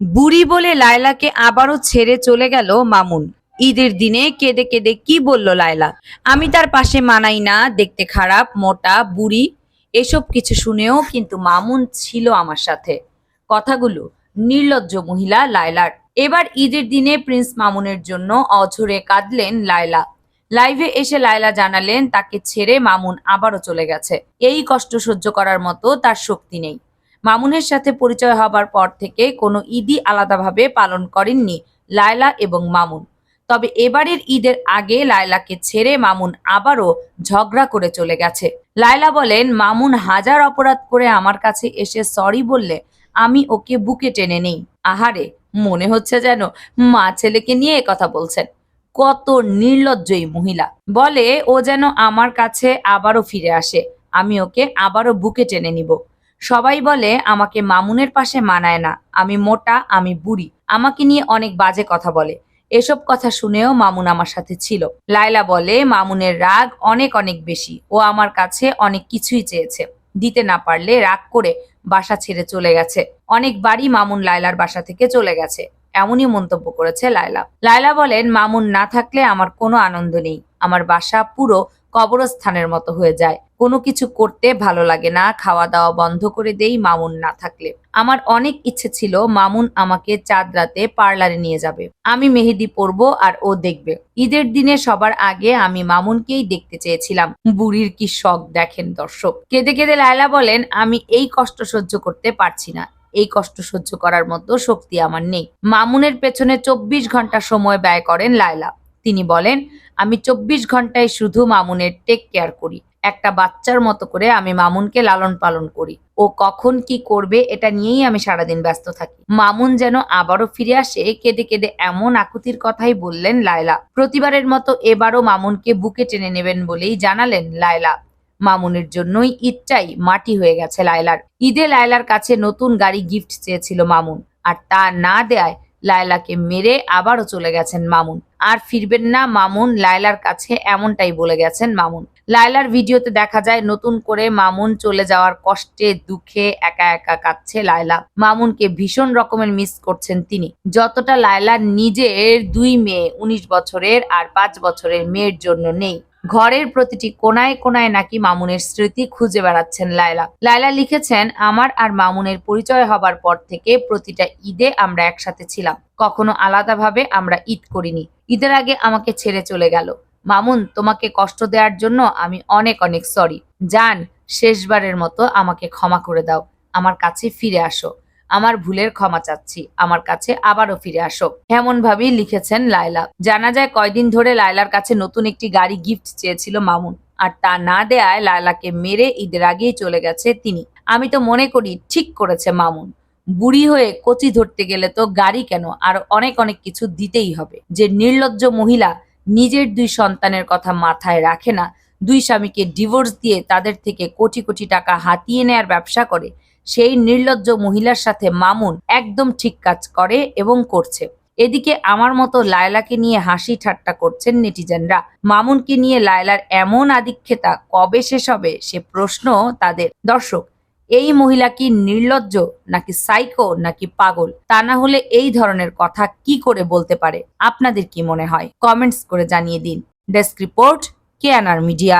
বুড়ি বলে লায়লাকে আবারও ছেড়ে চলে গেল মামুন। ঈদের দিনে কেঁদে কেঁদে কি বলল লায়লা? আমি তার পাশে মানাই না, দেখতে খারাপ, মোটা, বুড়ি। এসব কিছু শুনেও কিন্তু মামুন ছিল আমার সাথে। কথাগুলো নির্লজ্জ মহিলা লায়লার। এবার ঈদের দিনে প্রিন্স মামুনের জন্য অঝরে কাঁদলেন লায়লা। লাইভে এসে লায়লা জানালেন, তাকে ছেড়ে মামুন আবারও চলে গেছে। এই কষ্ট সহ্য করার মতো তার শক্তি নেই। মামুনের সাথে পরিচয় হবার পর থেকে কোনো ঈদই আলাদাভাবে পালন করেননি লায়লা এবং মামুন। তবে এবারের ঈদের আগে লায়লাকে ছেড়ে মামুন আবারও ঝগড়া করে চলে গেছে। লায়লা বলেন, মামুন হাজার অপরাধ করে আমার কাছে এসে সরি বললে আমি ওকে বুকে টেনে নেই। আহারে, মনে হচ্ছে যেন মা ছেলেকে নিয়ে কথা বলছেন। কত নির্লজ্জয়ী মহিলা। বলে, ও যেন আমার কাছে আবারও ফিরে আসে। আমি ওকে আবারও বুকে টেনে নিব। সবাই বলে, আমাকে মামুনের পাশে মানায় না। আমি মোটা, আমি বুড়ি। আমাকে নিয়ে অনেক বাজে কথা বলে। এসব কথা শুনেও মামুন আমার সাথে ছিল। লায়লা বলে, মামুনের রাগ অনেক অনেক বেশি। ও আমার কাছে অনেক কিছুই চেয়েছে। দিতে না পারলে রাগ করে বাসা ছেড়ে চলে গেছে। অনেকবারই মামুন লায়লার বাসা থেকে চলে গেছে। এমনই মন্তব্য করেছে লায়লা। লায়লা বলেন, মামুন না থাকলে আমার কোনো আনন্দ নেই। আমার বাসা পুরো কবরস্থানের মতো হয়ে যায়। কোনো কিছু করতে ভালো লাগে না খাওয়া দাওয়া বন্ধ করে দেই মামুন না থাকলে। আমার অনেক ইচ্ছে ছিল মামুন আমাকে চাঁদ রাতে পার্লারে নিয়ে যাবে। আমি মেহেদি পরবো আর ও দেখবে। ঈদের দিনে সবার আগে আমি মামুনকেই দেখতে চেয়েছিলাম। বুড়ির কি শখ দেখেন দর্শক। কেঁদে কেঁদে লায়লা বলেন, আমি এই কষ্ট সহ্য করতে পারছি না। এই কষ্ট সহ্য করার মতো শক্তি আমার নেই। মামুনের পেছনে চব্বিশ ঘণ্টা সময় ব্যয় করেন লায়লা। তিনি বলেন, আমি চব্বিশ ঘন্টায় শুধু মামুনের টেক কেয়ার করি। একটা বাচ্চার মতো করে আমি মামুনকে লালন পালন করি। ও কখন কি করবে এটা নিয়েই আমি সারাদিন ব্যস্ত থাকি। মামুন যেন আবারও ফিরে আসে, কেঁদে কেঁদে এমন আকুতির কথাই বললেন লায়লা। প্রতিবারের মতো এবারও মামুনকে বুকে টেনে নেবেন বলেই জানালেন লায়লা। মামুনের জন্যই ঈদটাই মাটি হয়ে গেছে লায়লার। ঈদে লায়লার কাছে নতুন গাড়ি গিফট চেয়েছিল মামুন। আর তা না দেয়ায় লায়লাকে মেরে আবারও চলে গেছেন মামুন। আর ফিরবেন না মামুন, লায়লার কাছে এমনটাই বলে গেছেন মামুন। লায়লার ভিডিওতে দেখা যায়, নতুন করে মামুন চলে যাওয়ার কষ্টে, দুঃখে একা একা কাঁদছে লায়লা। মামুনকে ভীষণ রকমের মিস করছেন তিনি। যতটা লায়লা নিজের দুই মেয়ে, উনিশ বছরের আর পাঁচ বছরের মেয়ের জন্য নেই। ঘরের প্রতিটি কোনায় কোনায় নাকি মামুনের স্মৃতি খুঁজে বেড়াচ্ছেন লায়লা। লায়লা লিখেছেন, আমার আর মামুনের পরিচয় হবার পর থেকে প্রতিটা ঈদে আমরা একসাথে ছিলাম। কখনো আলাদাভাবে আমরা ঈদ করিনি। ঈদের আগে আমাকে ছেড়ে চলে গেল। মামুন, তোমাকে কষ্ট দেওয়ার জন্য আমি অনেক অনেক সরি। জান, শেষবারের মতো আমাকে ক্ষমা করে দাও। আমার কাছে ফিরে আসো। আমার ভুলের ক্ষমা চাচ্ছি, আমার কাছে আবারও ফিরে আসো। এমন ভাবেই লিখেছেন লায়লা। জানা যায় কয়দিন ধরে লায়লার কাছে নতুন একটি গাড়ি গিফট চেয়েছিল মামুন। আর তা না দেয়ায় লায়লাকে মেরে ঈদের আগেই চলে গেছে তিনি। আমি তো মনে করি ঠিক করেছে মামুন। বুড়ি হয়ে কচি ধরতে গেলে তো গাড়ি কেন? আর অনেক অনেক কিছু দিতেই হবে। যে নির্লজ্জ মহিলা নিজের দুই সন্তানের কথা মাথায় রাখে না, দুই স্বামীকে ডিভোর্স দিয়ে তাদের থেকে কোটি কোটি টাকা হাতিয়ে নেয়ার ব্যবসা করে সেই নির্লজ্জ মহিলার সাথে মামুন একদম ঠিক কাজ করে এবং করছে। এদিকে আমার মতো লায়লাকে নিয়ে হাসি ঠাট্টা করছেন নেটিজেনরা। মামুনকে নিয়ে লায়লার এমন আদিক্ষেতা কবে শেষ হবে সে প্রশ্ন তাদের। দর্শক, এই মহিলা কি নির্লজ্জ, নাকি সাইকো, নাকি পাগল? তা না হলে এই ধরনের কথা কি করে বলতে পারে? আপনাদের কি মনে হয়? কমেন্টস করে জানিয়ে দিন। ডেস্ক রিপোর্ট কেয়ানার মিডিয়া।